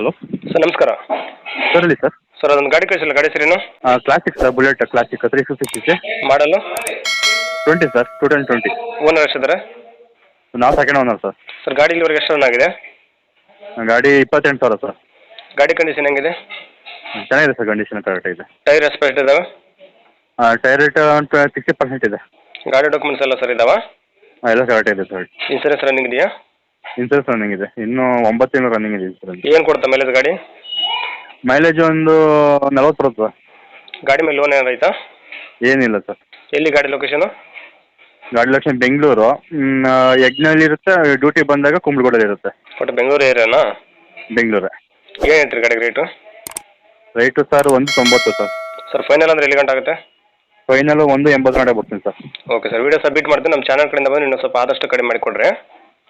Hello. Sir ನಮಸ್ಕಾರ. Sir ಹೇಳಿ sir. Sir ಅದೊಂದು ಗಾಡಿ ಕಳಿಸಿಲ್ಲ. ಗಾಡಿ ಹೆಸರೇನು classic sir bullet classic three fifty C C ಮಾಡಲು? Twenty sir two ten twenty owner ಎಷ್ಟಿದ್ದಾರೆ? ನಾವು ಸೆಕೆಂಡ್ ಓನರ್ ಸರ್ ಸರ್ ಗಾಡಿ ಇಲ್ಲಿವರೆಗೆ ಎಷ್ಟು ರನ್ ಆಗಿದೆ? ಗಾಡಿ ಇಪ್ಪತ್ತೆಂಟು ಸಾವಿರ ಸರ್ ಗಾಡಿ ಕಂಡೀಷನ್ ಹೆಂಗಿದೆ? ಚೆನ್ನಾಗಿದೆ ಸರ್ ಕಂಡೀಷನ್ ಕರೆಕ್ಟ್ ಇದೆ ಟೈರ್ ಎಸ್ಪೆಕ್ಟ್ ಇದಾವೆ? ಟೈರ್ ರೇಟ್ ಸಿಕ್ಸ್ಟಿ ಪರ್ಸೆಂಟ್ ಇದೆ. ಗಾಡಿ ಡಾಕ್ಯುಮೆಂಟ್ಸ್ ಎಲ್ಲ ಸರ್ ಇದಾವೆ? ಎಲ್ಲ ಕರೆಕ್ಟ್ ಇದೆ ಸರ್ ಇನ್ಸೂರೆನ್ಸ್ ರನ್ನಿಂಗ್ ಇದೆಯಾ? ಇನ್ಸೂರೆನ್ಸ್ ರನ್ನಿಂಗ್ ಇದೆ. ಇನ್ನೂ ಒಂಬತ್ತು ತಿಂಗಳು ರನ್ನಿಂಗ್ ಇದೆ ಇನ್ಸೂರೆನ್ಸ್ ಏನು ಕೊಡ್ತಾ ಮೈಲೇಜ್ ಗಾಡಿ? ಮೈಲೇಜ್ ಒಂದು ನಲವತ್ತು ಬರುತ್ತೆ? ಸರ್ ಗಾಡಿ ಮೇಲೆ ಲೋನ್ ಏನಾರು ಐತಾ ಏನಿಲ್ಲ ಸರ್ ಎಲ್ಲಿ ಗಾಡಿ ಲೊಕೇಶನ್ ಗಾಡಿ ಲೊಕೇಶನ್ ಬೆಂಗಳೂರು. ಯಜ್ಞಲ್ಲಿ ಇರುತ್ತೆ ಡ್ಯೂಟಿ ಬಂದಾಗ ಕುಂಬ್ಳಗೂಡಲ್ಲಿ ಇರುತ್ತೆ. ಒಟ್ಟು ಬೆಂಗಳೂರು ಏರಿಯಾನಾ? ಬೆಂಗಳೂರೇ. ಏನು ಹೇಳ್ತೀರಿ ಗಾಡಿಗೆ ರೇಟು ರೈಟು ಸರ್ ಒಂದು ತೊಂಬತ್ತು ಸರ್ ಸರ್ ಫೈನಲ್ ಅಂದ್ರೆ ಎಲ್ಲಿ ಗಂಟೆ ಆಗುತ್ತೆ? ಫೈನಲ್ ಒಂದು ಎಂಬತ್ತು ಗಂಟೆ ಬರ್ತೀನಿ sir okay sir video submit ಮಾಡ್ತೀನಿ. ನಮ್ಮ ಚಾನಲ್ ಕಡೆಯಿಂದ ಬಂದು ಇನ್ನೊಂದು ಸ್ವಲ್ಪ ಆದಷ್ಟು ಕಡಿಮೆ ಮಾಡಿಕೊಡ್ರಿ.